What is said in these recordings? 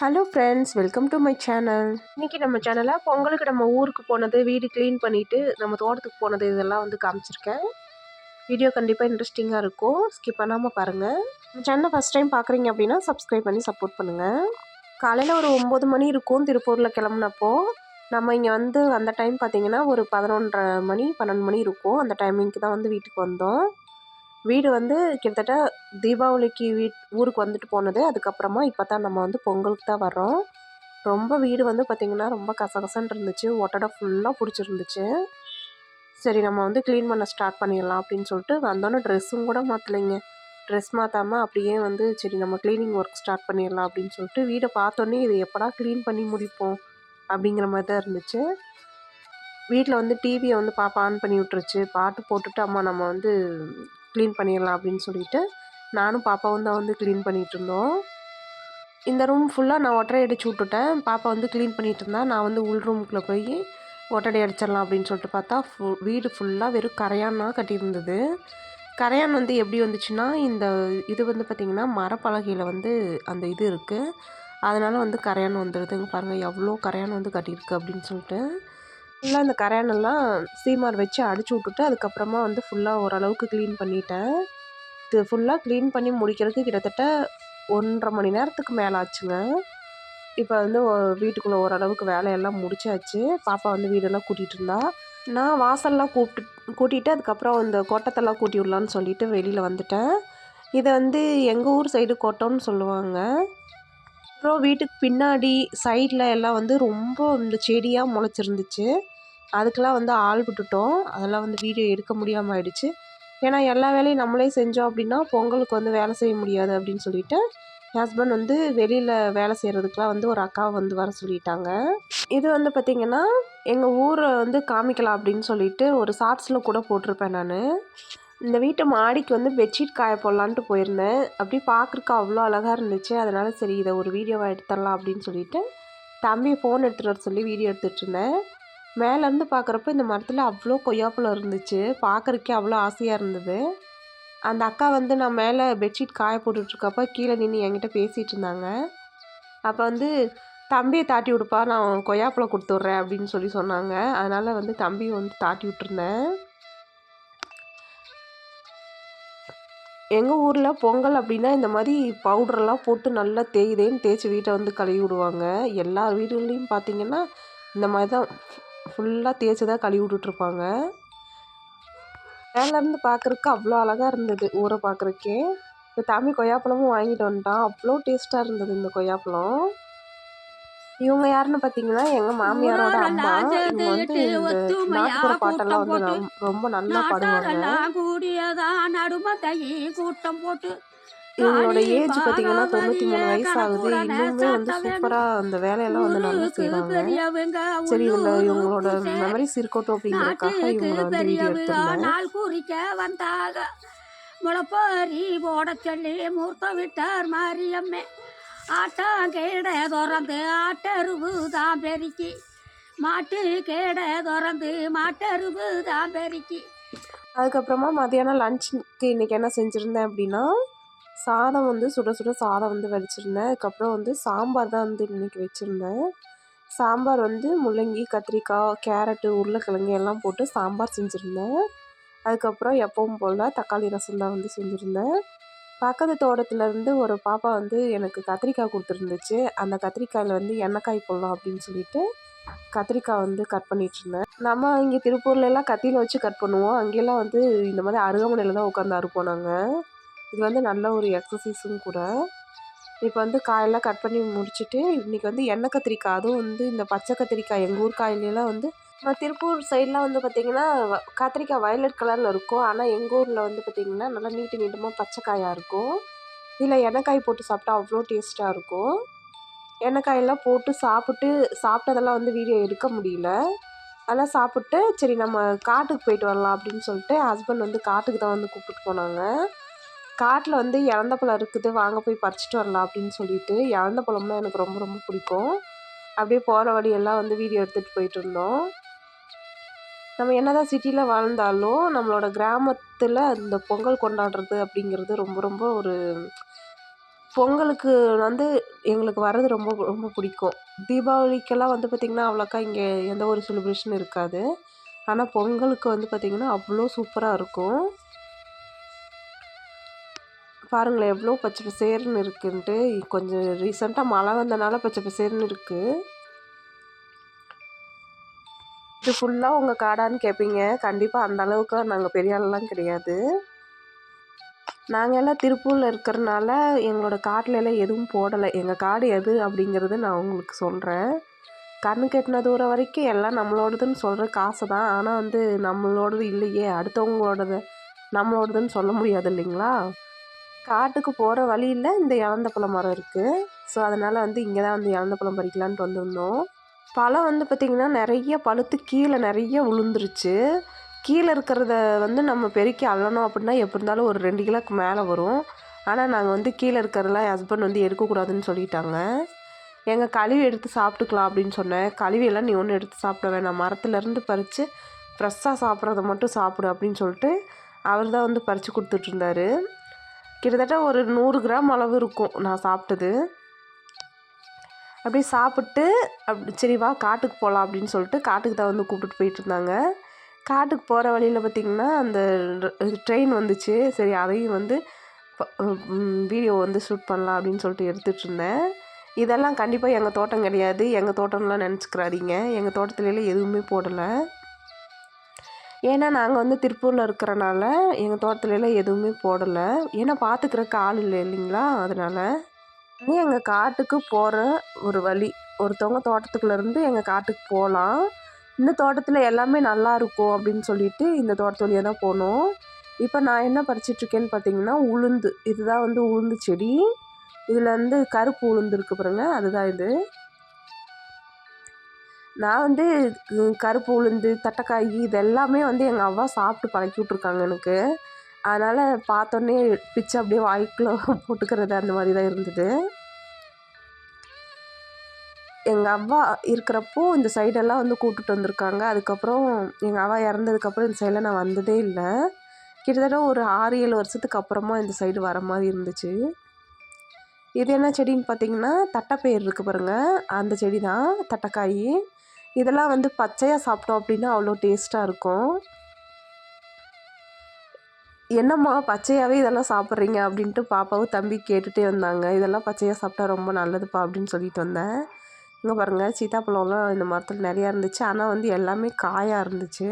Hello friends welcome to my channel இன்றைக்கி நம்ம சேனலில் பொங்கலுக்கு நம்ம ஊருக்கு போனது வீடு க்ளீன் பண்ணிவிட்டு நம்ம தோட்டத்துக்கு போனது இதெல்லாம் வந்து காமிச்சிருக்கேன். வீடியோ கண்டிப்பாக இன்ட்ரெஸ்டிங்காக இருக்கும். ஸ்கிப் பண்ணாமல் பாருங்கள் நம்ம சேனலை ஃபஸ்ட் டைம் பார்க்குறீங்க அப்படின்னா சப்ஸ்கிரைப் பண்ணி சப்போர்ட் பண்ணுங்கள் காலையில் ஒரு ஒம்பது மணி இருக்கும் திருப்பூரில் கிளம்புனப்போ. நம்ம இங்கே வந்து அந்த டைம் பார்த்திங்கன்னா ஒரு பதினொன்றரை மணி பன்னெண்டு மணி இருக்கும். அந்த டைமிங்க்கு தான் வந்து வீட்டுக்கு வந்தோம். வீடு வந்து கிட்டத்தட்ட தீபாவளிக்கு வீட் ஊருக்கு வந்துட்டு போனது. அதுக்கப்புறமா இப்போ தான் நம்ம வந்து பொங்கலுக்கு தான் வர்றோம். ரொம்ப வீடு வந்து பார்த்திங்கன்னா ரொம்ப கசகசன்னு இருந்துச்சு. ஒட்டடை ஃபுல்லாக பிடிச்சிருந்துச்சு. சரி நம்ம வந்து க்ளீன் பண்ண ஸ்டார்ட் பண்ணிடலாம் அப்படின்னு சொல்லிட்டு வந்தோன்னே ட்ரெஸ்ஸும் கூட மாற்றலைங்க ட்ரெஸ் மாற்றாமல் அப்படியே வந்து சரி நம்ம க்ளீனிங் ஒர்க் ஸ்டார்ட் பண்ணிடலாம் அப்படின்னு சொல்லிட்டு வீடை பார்த்தோன்னே இது எப்படா க்ளீன் பண்ணி முடிப்போம் அப்படிங்கிற மாதிரி தான் இருந்துச்சு. வீட்டில் வந்து டிவியை வந்து பாப்பா ஆன் பண்ணி விட்டுருச்சு. பாட்டு போட்டுட்டு அம்மா நம்ம வந்து க்ளீன் பண்ணிடலாம் அப்படின்னு சொல்லிட்டு நானும் பாப்பாவும் தான் வந்து க்ளீன் பண்ணிகிட்டு இருந்தோம் இந்த ரூம் ஃபுல்லாக நான் ஒட்டரை அடிச்சு விட்டுட்டேன். பாப்பா வந்து க்ளீன் பண்ணிகிட்டு இருந்தா நான் வந்து உள் ரூமுக்குள்ளே போய் ஒட்டடை அடிச்சிடலாம் அப்படின்னு சொல்லிட்டு பார்த்தா ஃபு வீடு ஃபுல்லாக வெறும் கரையான்னா கட்டியிருந்தது. கரையான் வந்து எப்படி வந்துச்சுன்னா இந்த இது வந்து பார்த்திங்கன்னா மரப்பலகையில் வந்து அந்த இது இருக்குது அதனால் வந்து கரையான் வந்துடுதுங்க பாருங்கள் எவ்வளோ கரையான் வந்து கட்டியிருக்கு அப்படின்னு சொல்லிட்டு. ஃபுல்லாக அந்த கரையானெல்லாம் சீமார் வச்சு அடிச்சு விட்டுட்டு அதுக்கப்புறமா வந்து ஃபுல்லாக ஓரளவுக்கு க்ளீன் பண்ணிட்டேன். இது ஃபுல்லாக க்ளீன் பண்ணி முடிக்கிறதுக்கு கிட்டத்தட்ட ஒன்றரை மணி நேரத்துக்கு மேலே ஆச்சுங்க. இப்போ வந்து வீட்டுக்குள்ளே ஓரளவுக்கு வேலையெல்லாம் முடிச்சாச்சு. பாப்பா வந்து வீடெல்லாம் கூட்டிகிட்டு இருந்தா. நான் வாசல்லாம் கூப்பிட்டு கூட்டிகிட்டு அதுக்கப்புறம் இந்த கோட்டத்தெல்லாம் கூட்டி விடலான்னு சொல்லிட்டு வெளியில் வந்துட்டேன். இதை வந்து எங்கள் ஊர் சைடு கோட்டம்னு சொல்லுவாங்க. அப்புறம் வீட்டுக்கு பின்னாடி சைடில் எல்லாம் வந்து ரொம்ப இந்த செடியாக முளைச்சிருந்துச்சு. அதுக்கெலாம் வந்து ஆள் விட்டுட்டோம். அதெல்லாம் வந்து வீடியோ எடுக்க முடியாமல் ஆயிடுச்சு. ஏன்னா எல்லா வேலையும் நம்மளே செஞ்சோம் அப்படின்னா பொங்கலுக்கு வந்து வேலை செய்ய முடியாது அப்படின்னு சொல்லிட்டு என் ஹஸ்பண்ட் வந்து வெளியில் வேலை செய்கிறதுக்கெலாம் வந்து ஒரு அக்காவை வந்து வர சொல்லிட்டாங்க. இது வந்து பார்த்திங்கன்னா எங்கள் ஊரை வந்து காமிக்கலாம் அப்படின்னு சொல்லிட்டு ஒரு ஷார்ட்ஸில் கூட போட்டிருப்பேன் நான். இந்த வீட்டு மாடிக்கு வந்து பெட்ஷீட் காய போடலான்ட்டு போயிருந்தேன். அப்படி பார்க்குறக்கு அவ்வளோ அழகாக இருந்துச்சு. அதனால் சரி இதை ஒரு வீடியோவாக எடுத்துடலாம் அப்படின்னு சொல்லிட்டு தம்பி ஃபோன் எடுத்துகிட்டு வர சொல்லி வீடியோ எடுத்துகிட்டு இருந்தேன். மேலேருந்து பார்க்குறப்ப இந்த மரத்தில் அவ்வளோ கொய்யாப்பழம் இருந்துச்சு. பார்க்குறக்கே அவ்வளோ ஆசையாக இருந்தது. அந்த அக்கா வந்து நான் மேலே பெட்ஷீட் காய போட்டுட்ருக்கப்ப கீழே நின்று என்கிட்ட பேசிகிட்டு இருந்தாங்க. அப்போ வந்து தம்பியை தாட்டி விடுப்பா நான் கொய்யாப்பழம் கொடுத்துட்றேன் அப்படின்னு சொல்லி சொன்னாங்க. அதனால் வந்து தம்பியை வந்து தாட்டி விட்டுருந்தேன். எங்கள் ஊரில் பொங்கல் அப்படின்னா இந்த மாதிரி பவுட்ரெல்லாம் போட்டு நல்லா தேய்தேன்னு தேய்ச்சி வீட்டை வந்து கழுவி விடுவாங்க. எல்லா வீடுகள்லையும் பார்த்திங்கன்னா இந்த மாதிரி தான் ஃபுல்லாக தேய்ச்சி தான் கழுவி விட்டுட்ருப்பாங்க மேலேருந்து பார்க்குறக்கு அவ்வளோ அழகாக இருந்தது ஊரை பார்க்குறக்கே இப்போ தம்பி கொய்யாப்பழமும் வாங்கிட்டு வந்துட்டான். அவ்வளோ டேஸ்ட்டாக இருந்தது இந்த கொய்யாப்பழம். இவங்க யாருன்னு பார்த்தீங்கன்னா எங்கள் மாமியாரோட அம்மா இவங்க வந்து இந்த நாட்டுப்புற பாட்டெல்லாம் வந்து ரொம்ப நல்லா பாடுவாங்க கூட்டம் போட்டு இவங்களோட ஏஜ் பார்த்தீங்கன்னா தொண்ணூற்றி மூணு வயசு ஆகுது இன்னுமே வந்து சூப்பராக அந்த வேலையெல்லாம் வந்து நல்லா செய்வாங்க. சரி இதில் இவங்களோட மெமரிஸ் இருக்கட்டும் அப்படிங்கிறதுக்காக இவங்களை வந்து வீடியோ வந்தாக. முளப்பாரி போட சொல்லி மூர்த்த விட்டார் மாரியம்மே. ஆட்டம் கேட துறந்து ஆட்டருவு தான் பெருக்கி. மாட்டு கேட துறந்து மாட்டருவு தான் பெருக்கி. அதுக்கப்புறமா மதியானம் லஞ்சுக்கு இன்றைக்கி என்ன செஞ்சுருந்தேன் அப்படின்னா சாதம் வந்து சுட சுட சாதம் வந்து வடிச்சிருந்தேன். அதுக்கப்புறம் வந்து சாம்பார் தான் வந்து இன்றைக்கி வச்சுருந்தேன். சாம்பார் வந்து முள்ளங்கி கத்திரிக்காய் கேரட்டு உருளைக்கிழங்கு எல்லாம் போட்டு சாம்பார் செஞ்சுருந்தேன். அதுக்கப்புறம் எப்பவும் போல் தக்காளி ரசம் தான் வந்து செஞ்சுருந்தேன். பக்கத்து தோட்டத்துலேருந்து ஒரு பாப்பா வந்து எனக்கு கத்திரிக்காய் கொடுத்துருந்துச்சு. அந்த கத்திரிக்காயில் வந்து எண்ணெய்க்காய் போடலாம் அப்படின்னு சொல்லிட்டு கத்திரிக்காய் வந்து கட் பண்ணிகிட்ருந்தேன் நம்ம இங்கே திருப்பூர்லலாம் கத்தியில் வச்சு கட் பண்ணுவோம். அங்கெல்லாம் வந்து இந்த மாதிரி அருகாமனையில் தான் உட்காந்து அறுப்போம் நாங்கள் இது வந்து நல்ல ஒரு எக்ஸசைஸும் கூட. இப்போ வந்து காயெல்லாம் கட் பண்ணி முடிச்சுட்டு இன்றைக்கி வந்து எண்ணெய் கத்திரிக்காய். அதுவும் வந்து இந்த பச்சை கத்திரிக்காய் எங்கள் ஊர் காயிலெலாம் வந்து திருப்பூர் சைட்லாம் வந்து பார்த்திங்கன்னா கத்திரிக்காய் வயலட் கலரில் இருக்கும். ஆனால் எங்கள் ஊரில் வந்து பார்த்திங்கன்னா நல்லா நீட்டு நீட்டமாக பச்சை காயாக இருக்கும். இதில் எண்ணெய்க்காய் போட்டு சாப்பிட்டா அவ்வளோ டேஸ்ட்டாக இருக்கும். எண்ணெய்க்காயெல்லாம் போட்டு சாப்பிட்டு சாப்பிட்டதெல்லாம் வந்து வீடியோ எடுக்க முடியல. அதெல்லாம் சாப்பிட்டு சரி நம்ம காட்டுக்கு போயிட்டு வரலாம் அப்படின்னு சொல்லிட்டு ஹஸ்பண்ட் வந்து காட்டுக்கு தான் வந்து கூப்பிட்டு போனாங்க. காட்டில் வந்து இறந்த பழம் இருக்குது வாங்க போய் பறிச்சிட்டு வரலாம் அப்படின்னு சொல்லிட்டு இறந்த பழம்னா எனக்கு ரொம்ப ரொம்ப பிடிக்கும். அப்படியே போகிற வழியெல்லாம் வந்து வீடியோ எடுத்துகிட்டு போயிட்டு இருந்தோம். நம்ம என்னதான் சிட்டியில் வாழ்ந்தாலும் நம்மளோட கிராமத்தில் அந்த பொங்கல் கொண்டாடுறது அப்படிங்கிறது ரொம்ப ரொம்ப ஒரு பொங்கலுக்கு வந்து எங்களுக்கு வர்றது ரொம்ப ரொம்ப பிடிக்கும். தீபாவளிக்கெல்லாம் வந்து பார்த்திங்கன்னா அவ்வளோக்கா இங்கே எந்த ஒரு செலிப்ரேஷன் இருக்காது. ஆனால் பொங்கலுக்கு வந்து பார்த்திங்கன்னா அவ்வளோ சூப்பராக இருக்கும். பாருங்களேன் எவ்வளோ பச்சை பசேர்னு இருக்குன்ட்டு கொஞ்சம் ரீசெண்டாக மழை வந்தனால பச்சை பசேர்னு இருக்குது இது ஃபுல்லாக உங்கள் காடான்னு கேட்பீங்க கண்டிப்பாக அந்த அளவுக்குலாம் நாங்கள் பெரிய ஆளெலாம் கிடையாது. நாங்கள் எல்லாம் திருப்பூரில் இருக்கிறனால எங்களோட காட்டில் எல்லாம் எதுவும் போடலை. எங்கள் காடு எது அப்படிங்கிறது நான் உங்களுக்கு சொல்கிறேன் கண்ணு கெட்டின தூரம் வரைக்கும் எல்லாம் நம்மளோடதுன்னு சொல்கிற காசு தான் ஆனால் வந்து நம்மளோடது இல்லையே. அடுத்தவங்களோடது நம்மளோடதுன்னு சொல்ல முடியாது இல்லைங்களா? காட்டுக்கு போகிற வழியில் இந்த இலந்தப்பழம் மரம் இருக்குது ஸோ அதனால் வந்து இங்கே தான் வந்து இலந்தப்பழம் பறிக்கலான்ட்டு வந்திருந்தோம். பழம் வந்து பார்த்திங்கன்னா நிறைய பழுத்து கீழே நிறைய விழுந்துருச்சு கீழே இருக்கிறத வந்து நம்ம பெருக்கி அள்ளணும் அப்படின்னா எப்படி இருந்தாலும் ஒரு ரெண்டு கிலோக்கு மேலே வரும். ஆனால் நாங்கள் வந்து கீழே இருக்கிறதெல்லாம் என் ஹஸ்பண்ட் வந்து எடுக்கக்கூடாதுன்னு சொல்லிட்டாங்க. எங்கள் கழுவி எடுத்து சாப்பிட்டுக்கலாம் அப்படின்னு சொன்னேன். கழுவியெல்லாம் நீ ஒன்றும் எடுத்து சாப்பிட வேணாம். மரத்துலேருந்து பறித்து ஃப்ரெஷ்ஷாக சாப்பிட்றத மட்டும் சாப்பிடு அப்படின்னு சொல்லிட்டு அவர் தான் வந்து பறித்து கொடுத்துட்ருந்தாரு கிட்டத்தட்ட ஒரு நூறு கிராம் அளவு இருக்கும் நான் சாப்பிட்டது. அப்படியே சாப்பிட்டு அப்படி சரி வா காட்டுக்கு போகலாம் அப்படின்னு சொல்லிட்டு காட்டுக்கு தான் வந்து கூப்பிட்டு போயிட்டு இருந்தாங்க. காட்டுக்கு போகிற வழியில் பார்த்திங்கன்னா அந்த ட்ரெயின் வந்துச்சு. சரி அதையும் வந்து வீடியோ வந்து ஷூட் பண்ணலாம் அப்படின்னு சொல்லிட்டு எடுத்துகிட்டு இருந்தேன். இதெல்லாம் கண்டிப்பாக எங்கள் தோட்டம் கிடையாது. எங்கள் தோட்டம்லாம் நினச்சிக்கிறாதீங்க. எங்கள் தோட்டத்துலலாம் எதுவுமே போடலை. ஏன்னா நாங்கள் வந்து திருப்பூரில் இருக்கிறனால எங்கள் தோட்டத்துலலாம் எதுவுமே போடலை. ஏன்னா பார்த்துக்கிறக்கு ஆள் இல்லை இல்லைங்களா? அதனால் எங்கள் காட்டுக்கு போகிற ஒரு வழி. ஒருத்தவங்க தோட்டத்துக்குள்ளேருந்து எங்கள் காட்டுக்கு போகலாம் இந்த தோட்டத்தில் எல்லாமே நல்லா இருக்கும் அப்படின்னு சொல்லிட்டு இந்த தோட்டத்து வழியாக தான் போனோம். இப்போ நான் என்ன பறிச்சிட்ருக்கேன்னு பார்த்தீங்கன்னா உளுந்து. இதுதான் வந்து உளுந்து செடி. இதில் வந்து கருப்பு உளுந்து இருக்கு பாருங்க. அதுதான் இது. நான் வந்து கருப்பு உளுந்து தட்டைக்காய் இது எல்லாமே வந்து எங்கள் அவ்வா சாப்பிட்டு பழக்கி விட்ருக்காங்க எனக்கு. அதனால் பார்த்தோன்னே பிச்சு அப்படியே வாய்க்குள்ளே போட்டுக்கிறது அந்த மாதிரி தான் இருந்தது. எங்கள் அவ்வா இருக்கிறப்போ இந்த சைடெல்லாம் வந்து கூப்பிட்டுட்டு வந்திருக்காங்க. அதுக்கப்புறம் எங்கள் அவ்வா இறந்ததுக்கப்புறம் இந்த சைடில் நான் வந்ததே இல்லை. கிட்டத்தட்ட ஒரு ஆறு ஏழு வருஷத்துக்கு அப்புறமா இந்த சைடு வர மாதிரி இருந்துச்சு. இது என்ன செடின்னு பார்த்தீங்கன்னா தட்டைப்பயிர் இருக்குது பாருங்கள் அந்த செடி தான் தட்டைக்காய். இதெல்லாம் வந்து பச்சையாக சாப்பிட்டோம் அப்படின்னா அவ்வளோ டேஸ்ட்டாக இருக்கும். என்னம்மா பச்சையாகவே இதெல்லாம் சாப்பிட்றீங்க? அப்படின்ட்டு பாப்பாவும் தம்பி கேட்டுகிட்டே வந்தாங்க. இதெல்லாம் பச்சையாக சாப்பிட்டா ரொம்ப நல்லதுப்பா அப்படின்னு சொல்லிட்டு வந்தேன். இங்கே பாருங்கள் சீத்தாப்பழம்லாம் இந்த மரத்தில் நிறையா இருந்துச்சு. ஆனால் வந்து எல்லாமே காயாக இருந்துச்சு.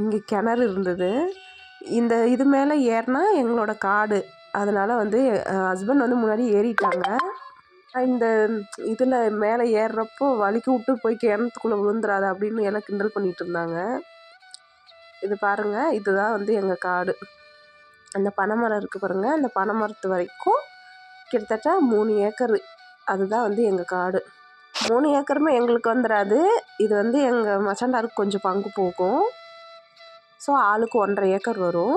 இங்கே கிணறு இருந்தது. இந்த இது மேலே ஏறினா எங்களோட காடு. அதனால் வந்து ஹஸ்பண்ட் வந்து முன்னாடி ஏறிட்டாங்க. இந்த இதில் மேலே ஏறுறப்போ வலிக்கு விட்டு போய் கிணத்துக்குள்ளே விழுந்துடாத அப்படின்னு எல்லாம் கிண்டல் பண்ணிகிட்டு இருந்தாங்க. இது பாருங்கள் இதுதான் வந்து எங்கள் காடு. அந்த பனைமரம் இருக்குது பாருங்கள் அந்த பனைமரத்து வரைக்கும் கிட்டத்தட்ட மூணு ஏக்கர். அதுதான் வந்து எங்கள் காடு. மூணு ஏக்கருமே எங்களுக்கு வந்துடாது இது வந்து எங்கள் மச்சாண்டாருக்கு கொஞ்சம் பங்கு போகும். ஸோ ஆளுக்கு ஒன்றரை ஏக்கர் வரும்.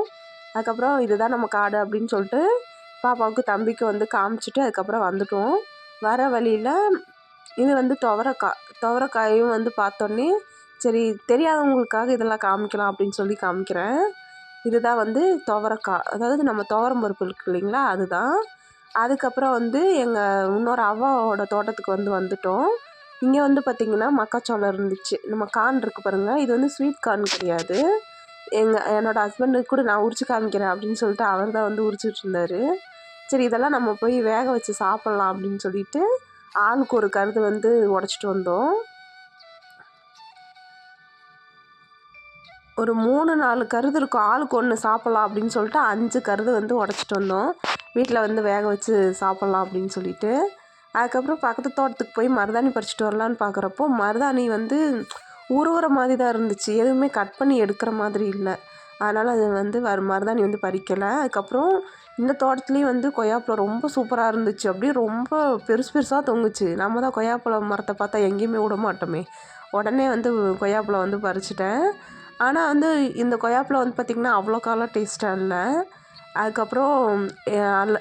அதுக்கப்புறம் இதுதான் நம்ம காடு அப்படின்னு சொல்லிட்டு பாப்பாவுக்கு தம்பிக்கு வந்து காமிச்சிட்டு அதுக்கப்புறம் வந்துட்டோம். வர வழியில் இது வந்து துவரக்காய் துவரக்காயும் வந்து பார்த்தோன்னே சரி தெரியாதவங்களுக்காக இதெல்லாம் காமிக்கலாம் அப்படின்னு சொல்லி காமிக்கிறேன். இதுதான் வந்து துவரக்காய். அதாவது நம்ம துவரம் பருப்பு இருக்கு இல்லைங்களா அதுதான். அதுக்கப்புறம் வந்து எங்கள் இன்னொரு அவ்வாவோட தோட்டத்துக்கு வந்து வந்துட்டோம். இங்கே வந்து பார்த்திங்கன்னா மக்காச்சோளம் இருந்துச்சு. நம்ம கான் இருக்குது பாருங்கள் இது வந்து ஸ்வீட் கார்ன் கிடையாது. எங்கள் என்னோடய ஹஸ்பண்டுக்கு கூட நான் உரிச்சு காமிக்கிறேன் அப்படின்னு சொல்லிட்டு அவர் தான் வந்து உரிச்சிட்டு இருந்தார். சரி இதெல்லாம் நம்ம போய் வேக வச்சு சாப்பிட்லாம் அப்படின்னு சொல்லிட்டு ஆளுக்கு ஒரு கருது வந்து உடச்சிட்டு வந்தோம். ஒரு மூணு நாலு கருது இருக்கும். ஆளுக்கு ஒன்று சாப்பிட்லாம் அப்படின்னு சொல்லிட்டு அஞ்சு கருது வந்து உடச்சிட்டு வந்தோம். வீட்டில் வந்து வேக வச்சு சாப்பிட்லாம் அப்படின்னு சொல்லிட்டு. அதுக்கப்புறம் பக்கத்து தோட்டத்துக்கு போய் மருதாணி பறிச்சிட்டு வரலான்னு பார்க்குறப்போ மருதாணி வந்து உருவுற மாதிரி தான் இருந்துச்சு. எதுவுமே கட் பண்ணி எடுக்கிற மாதிரி இல்லை. அதனால் அது வந்து வர மருதாணி வந்து பறிக்கலை. அதுக்கப்புறம் இந்த தோட்டத்துலேயும் வந்து கொய்யாப்பழம் ரொம்ப சூப்பராக இருந்துச்சு. அப்படியே ரொம்ப பெருசு பெருசாக தொங்குச்சு. நம்ம தான் கொய்யாப்பழம் மரத்தை பார்த்தா எங்கேயுமே விட மாட்டோமே. உடனே வந்து கொய்யாப்பழம் வந்து பறிச்சிட்டேன். ஆனால் வந்து இந்த கொய்யாப்பழம் வந்து பார்த்திங்கன்னா அவ்வளோ காலம் டேஸ்ட்டாக இல்லை. அதுக்கப்புறம்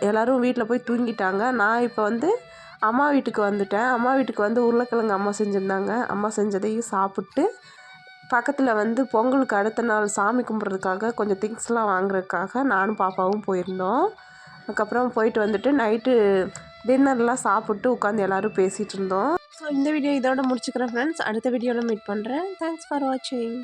எல்லோரும் வீட்டில் போய் தூங்கிட்டாங்க. நான் இப்போ வந்து அம்மா வீட்டுக்கு வந்துட்டேன். அம்மா வீட்டுக்கு வந்து உருளைக்கிழங்கு அம்மா செஞ்சுருந்தாங்க. அம்மா செஞ்சதையும் சாப்பிட்டு பக்கத்தில் வந்து பொங்கலுக்கு அடுத்த நாள் சாமி கும்பிட்றதுக்காக கொஞ்சம் திங்ஸ்லாம் வாங்குறதுக்காக நானும் பாப்பாவும் போயிருந்தோம். அதுக்கப்புறம் போயிட்டு வந்துட்டு நைட்டு டின்னர்லாம் சாப்பிட்டு உட்காந்து எல்லோரும் பேசிகிட்டு இருந்தோம். ஸோ இந்த வீடியோ இதோட முடிச்சுக்கிறேன் ஃப்ரெண்ட்ஸ் அடுத்த வீடியோவில் மீட் பண்ணுறேன் தேங்க்ஸ் ஃபார் வாட்சிங்